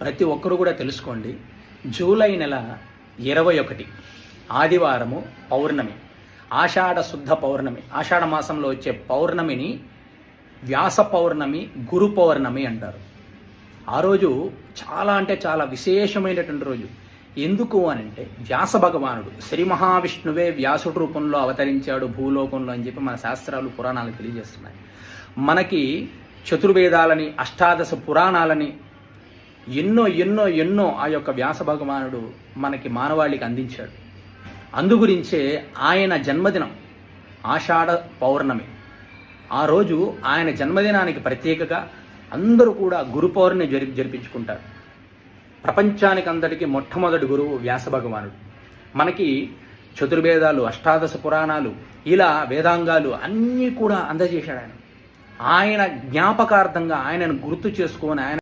ప్రతి ఒక్కరూ కూడా తెలుసుకోండి. జూలై నెల ఇరవై ఒకటి ఆదివారము పౌర్ణమి ఆషాఢ శుద్ధ పౌర్ణమి ఆషాఢ మాసంలో వచ్చే పౌర్ణమిని వ్యాస పౌర్ణమి గురు పౌర్ణమి అంటారు. ఆ రోజు చాలా అంటే చాలా విశేషమైనటువంటి రోజు. ఎందుకు అని అంటే వ్యాస భగవానుడు శ్రీ మహావిష్ణువే వ్యాసుడు రూపంలో అవతరించాడు భూలోకంలో అని చెప్పి మన శాస్త్రాలు పురాణాలు తెలియజేస్తున్నాయి. మనకి చతుర్వేదాలని అష్టాదశ పురాణాలని ఎన్నో ఎన్నో ఎన్నో ఆ యొక్క వ్యాస భగవానుడు మనకి మానవాళికి అందించాడు. అందుగురించే ఆయన జన్మదినం ఆషాఢ పౌర్ణమి. ఆ రోజు ఆయన జన్మదినానికి ప్రత్యేకగా అందరూ కూడా గురు పౌర్ణమి జరి జరిపించుకుంటారు. ప్రపంచానికి అందరికీ మొట్టమొదటి గురువు వ్యాస భగవానుడు. మనకి చతుర్వేదాలు అష్టాదశ పురాణాలు ఇలా వేదాంగాలు అన్నీ కూడా అందజేశాడు ఆయన. ఆయన జ్ఞాపకార్థంగా ఆయనను గుర్తు చేసుకొని ఆయన